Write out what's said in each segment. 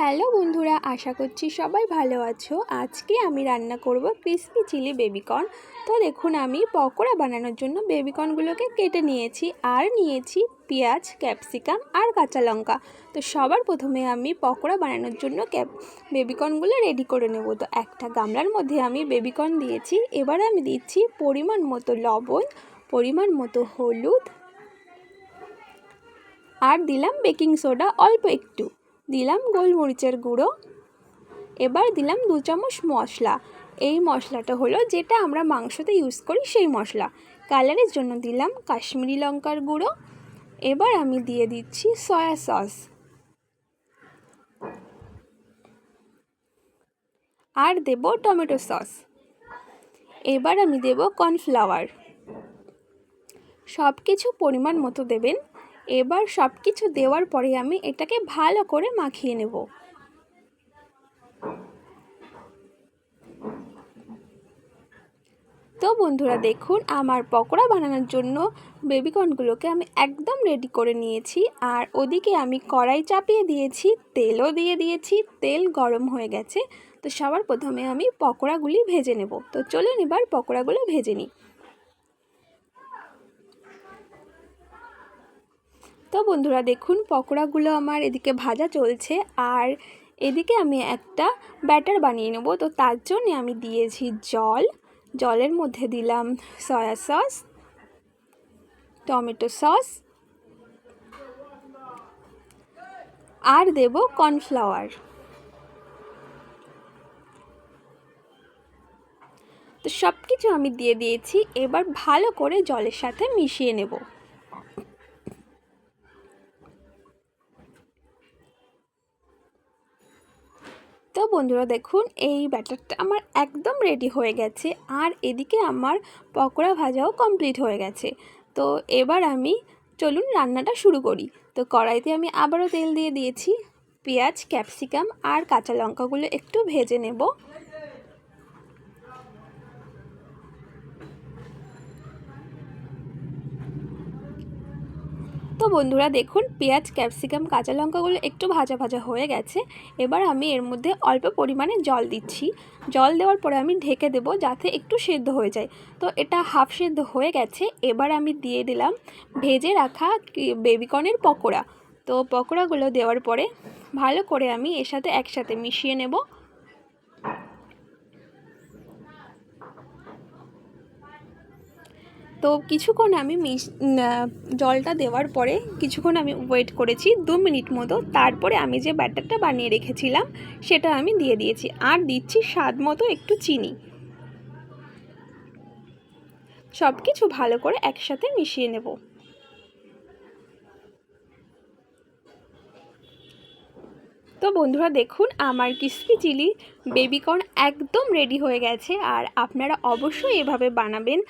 Hello বন্ধুরা, আশা করছি সবাই ভালো আছো। আজকে আমি রান্না করব ক্রিসপি চিলি বেবিকর্ন তো দেখুন, আমি পকোড়া বানানোর জন্য বেবিকর্নগুলোকে কেটে নিয়েছি আর নিয়েছি পেঁয়াজ ক্যাপসিকাম আর কাঁচা লঙ্কা। তো সবার প্রথমে আমি পকোড়া বানানোর জন্য ক্যাপ বেবিকর্নগুলো রেডি করে নেব। তো একটা গামলার মধ্যে আমি বেবিকর্ন দিয়েছি। এবার আমি দিচ্ছি পরিমাণ মতো লবণ, পরিমাণ মতো হলুদ। আর দিলাম বেকিং সোডা অল্প একটু। দিলাম গোলমরিচের গুঁড়ো। এবার দিলাম দু চামচ মশলা। এই মশলাটা হলো যেটা আমরা মাংসতে ইউজ করি সেই মশলা। কালারের জন্য দিলাম কাশ্মীরি লঙ্কার গুঁড়ো। এবার আমি দিয়ে দিচ্ছি সয়া সস আর দেব টমেটো সস এবার আমি দেব কর্নফ্লাওয়ার সব কিছু পরিমাণ মতো দেবেন। এবার সব কিছু দেওয়ার পরে আমি এটাকে ভালো করে মাখিয়ে নেব। তো বন্ধুরা, দেখুন, আমার পকোড়া বানানোর জন্য বেবিকর্নগুলোকে আমি একদম রেডি করে নিয়েছি। আর ওদিকে আমি কড়াই চাপিয়ে দিয়েছি, তেলও দিয়ে দিয়েছি, তেল গরম হয়ে গেছে। তো সবার প্রথমে আমি পকোড়াগুলি ভেজে নেব। তো চলুন এবার পকোড়াগুলো ভেজে নিই। তো বন্ধুরা দেখুন, পকোড়াগুলো আমার এদিকে ভাজা চলছে আর এদিকে আমি একটা ব্যাটার বানিয়ে নেব। তো তার জন্যে আমি দিয়েছি জল। জলের মধ্যে দিলাম সয়া সস, টমেটো সস আর দেব কর্নফ্লাওয়ার। তো সব কিছু আমি দিয়ে দিয়েছি। এবার ভালো করে জলের সাথে মিশিয়ে নেব। বন্ধুরা দেখুন, এই ব্যাটারটা আমার একদম রেডি হয়ে গেছে। আর এদিকে আমার পকোড়া ভাজাও কমপ্লিট হয়ে গেছে। তো এবার আমি, চলুন রান্নাটা শুরু করি। তো কড়াইতে আমি আবারও তেল দিয়ে দিয়েছি। পেঁয়াজ, ক্যাপসিকাম আর কাঁচা লঙ্কাগুলো একটু ভেজে নেব। তো বন্ধুরা দেখুন, পেঁয়াজ, ক্যাপসিকাম, কাঁচা লঙ্কাগুলো একটু ভাজা ভাজা হয়ে গেছে। এবার আমি এর মধ্যে অল্প পরিমাণে জল দিচ্ছি। জল দেওয়ার পরে আমি ঢেকে দেব যাতে একটু সেদ্ধ হয়ে যায়। তো এটা হাফ সেদ্ধ হয়ে গেছে। এবার আমি দিয়ে দিলাম ভেজে রাখা বেবিকর্নের পকোড়া। তো পকোড়াগুলো দেওয়ার পরে ভালো করে আমি এর সাথে একসাথে মিশিয়ে নেব। তো কিছুক্ষণ আমি মিশ জলটা দেওয়ার পরে কিছুক্ষণ আমি ওয়েট করেছি দু মিনিট মতো। তারপরে আমি যে ব্যাটারটা বানিয়ে রেখেছিলাম, সেটা আমি দিয়ে দিয়েছি। আর দিচ্ছি স্বাদ মতো একটু চিনি। সব কিছু ভালো করে একসাথে মিশিয়ে নেব। তো বন্ধুরা, দেখুন, আমার ক্রিসপি চিলি বেবিকর্ন একদম রেডি হয়ে গেছে। আর আপনারা অবশ্যই এভাবে বানাবেন।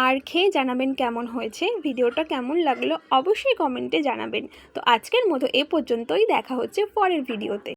আর খেয়ে জানাবেন কেমন হয়েছে, ভিডিওটা কেমন লাগল অবশ্যই কমেন্টে জানাবেন। তো আজকের মতো এ পর্যন্তই, দেখা হচ্ছে পরের ভিডিওতে।